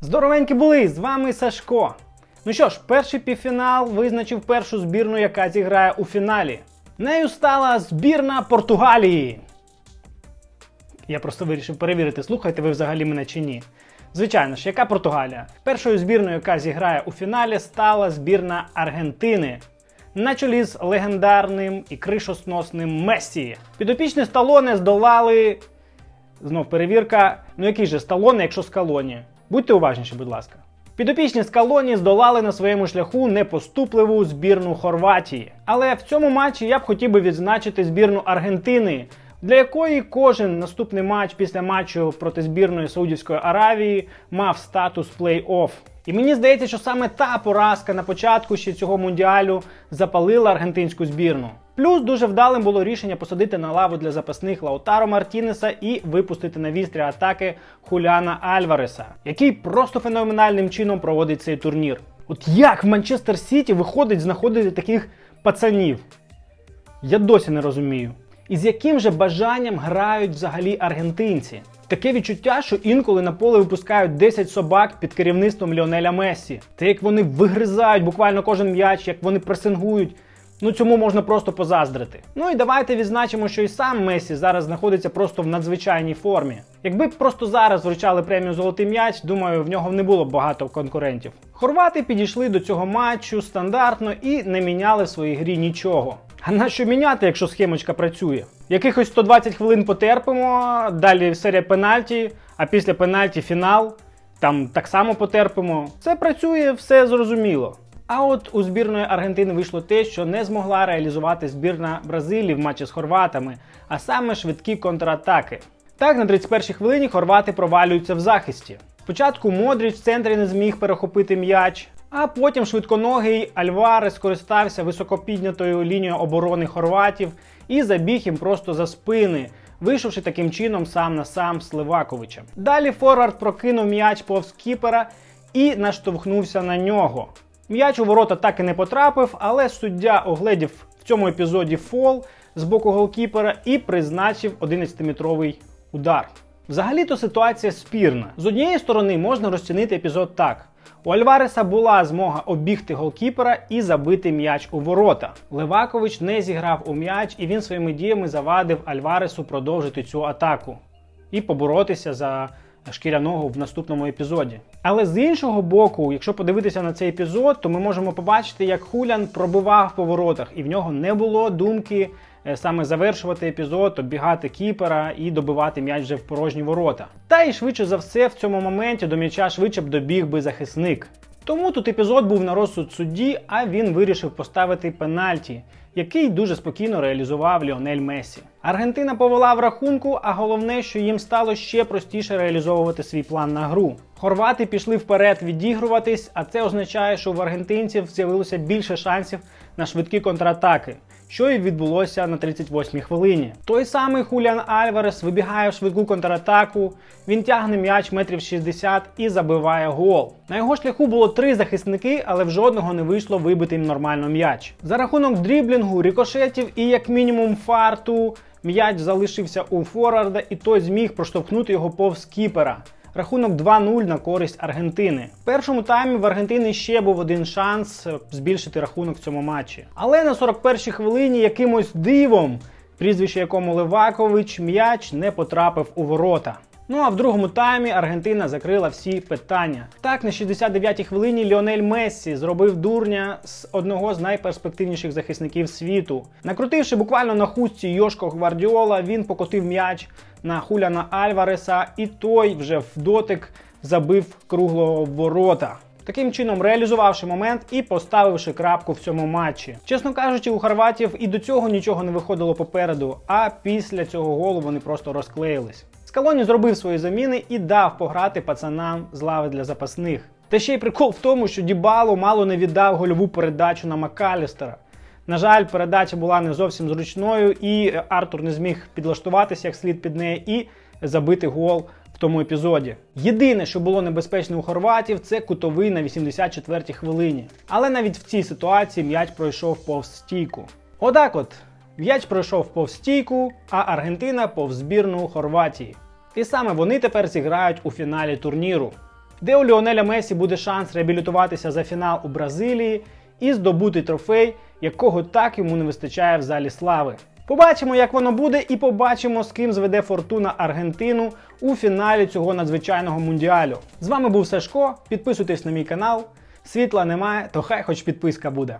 Здоровенькі були! З вами Сашко. Ну що ж, перший півфінал визначив першу збірну, яка зіграє у фіналі. Нею стала збірна Португалії. Я просто вирішив перевірити, слухаєте ви взагалі мене чи ні. Звичайно ж, яка Португалія? Першою збірною, яка зіграє у фіналі, стала збірна Аргентини. На чолі з легендарним і кришосносним Мессі. Підопічні Сталоне здолали. Знов перевірка. Ну який же Сталоне, якщо Скалоні? Будьте уважніші, будь ласка. Підопічні Скалоні здолали на своєму шляху непоступливу збірну Хорватії. Але в цьому матчі я б хотів би відзначити збірну Аргентини, для якої кожен наступний матч після матчу проти збірної Саудівської Аравії мав статус плей-офф. І мені здається, що саме та поразка на початку ще цього мундіалю запалила аргентинську збірну. Плюс дуже вдалим було рішення посадити на лаву для запасних Лаутаро Мартінеса і випустити на вістрі атаки Хуляна Альвареса, який просто феноменальним чином проводить цей турнір. От як в Манчестер Сіті виходить знаходити таких пацанів? Я досі не розумію. І з яким же бажанням грають взагалі аргентинці? Таке відчуття, що інколи на поле випускають 10 собак під керівництвом Ліонеля Мессі. Те, як вони вигризають буквально кожен м'яч, як вони пресингують. Ну цьому можна просто позаздрити. Ну і давайте відзначимо, що і сам Месі зараз знаходиться просто в надзвичайній формі. Якби просто зараз вручали премію Золотий м'яч, думаю, в нього не було б багато конкурентів. Хорвати підійшли до цього матчу стандартно і не міняли в своїй грі нічого. А на що міняти, якщо схемочка працює? Якихось 120 хвилин потерпимо, далі серія пенальті, а після пенальті фінал. Там так само потерпимо. Це працює, все зрозуміло. А от у збірної Аргентини вийшло те, що не змогла реалізувати збірна Бразилії в матчі з хорватами, а саме швидкі контратаки. Так, на 31-й хвилині хорвати провалюються в захисті. Спочатку Модріч в центрі не зміг перехопити м'яч, а потім швидконогий Альварес скористався високопіднятою лінією оборони хорватів і забіг їм просто за спини, вийшовши таким чином сам на сам з Леваковичем. Далі Форвард прокинув м'яч повз кіпера і наштовхнувся на нього. М'яч у ворота так і не потрапив, але суддя огледів в цьому епізоді фол з боку голкіпера і призначив 11-метровий удар. Взагалі-то ситуація спірна. З однієї сторони можна розцінити епізод так. У Альвареса була змога обігти голкіпера і забити м'яч у ворота. Левакович не зіграв у м'яч, і він своїми діями завадив Альваресу продовжити цю атаку і поборотися за шкіряного в наступному епізоді. Але з іншого боку, якщо подивитися на цей епізод, то ми можемо побачити, як Хулян пробивав по воротах, і в нього не було думки е, саме завершувати епізод, оббігати кіпера і добивати м'яч вже в порожні ворота. Та й швидше за все в цьому моменті до м'яча швидше б добіг би захисник. Тому тут епізод був на розсуд судді, а він вирішив поставити пенальті, який дуже спокійно реалізував Ліонель Месі. Аргентина повела в рахунку, а головне, що їм стало ще простіше реалізовувати свій план на гру. Хорвати пішли вперед відігруватись, а це означає, що в аргентинців з'явилося більше шансів на швидкі контратаки. Що і відбулося на 38-й хвилині. Той самий Хуліан Альварес вибігає в швидку контратаку, він тягне м'яч метрів 60 і забиває гол. На його шляху було три захисники, але в жодного не вийшло вибити їм нормально м'яч. За рахунок дріблінгу, рикошетів і як мінімум фарту, м'яч залишився у Форварда, і той зміг проштовхнути його повз кіпера. Рахунок 2-0 на користь Аргентини. В першому таймі в Аргентини ще був один шанс е, збільшити рахунок в цьому матчі. Але на 41-й хвилині якимось дивом, прізвище якому Левакович, м'яч не потрапив у ворота. Ну а в другому таймі Аргентина закрила всі питання. Так, на 69-й хвилині Ліонель Мессі зробив дурня з одного з найперспективніших захисників світу. Накрутивши буквально на хустці Йошко Гвардіола, він покотив м'яч на Хуляна Альвареса, і той вже в дотик забив круглого ворота. Таким чином реалізувавши момент і поставивши крапку в цьому матчі. Чесно кажучи, у хорватів і до цього нічого не виходило попереду, а після цього голу вони просто розклеїлись. Скалоні зробив свої заміни і дав пограти пацанам з лави для запасних. Та ще й прикол в тому, що Дібало мало не віддав гольову передачу на Макалістера. На жаль, передача була не зовсім зручною, і Артур не зміг підлаштуватися як слід під неї і забити гол в тому епізоді. Єдине, що було небезпечне у хорватів, це кутовий на 84-й хвилині. Але навіть в цій ситуації м'яч пройшов повз стійку. Отак от. М'яч пройшов повз стійку, а Аргентина повз збірну Хорватії. І саме вони тепер зіграють у фіналі турніру. де у Ліонеля Месі буде шанс реабілітуватися за фінал у Бразилії і здобути трофей, якого так йому не вистачає в залі слави. Побачимо, як воно буде, і побачимо, з ким зведе фортуна Аргентину у фіналі цього надзвичайного мундіалю. З вами був Сашко. Підписуйтесь на мій канал. Світла немає, то хай хоч підписка буде.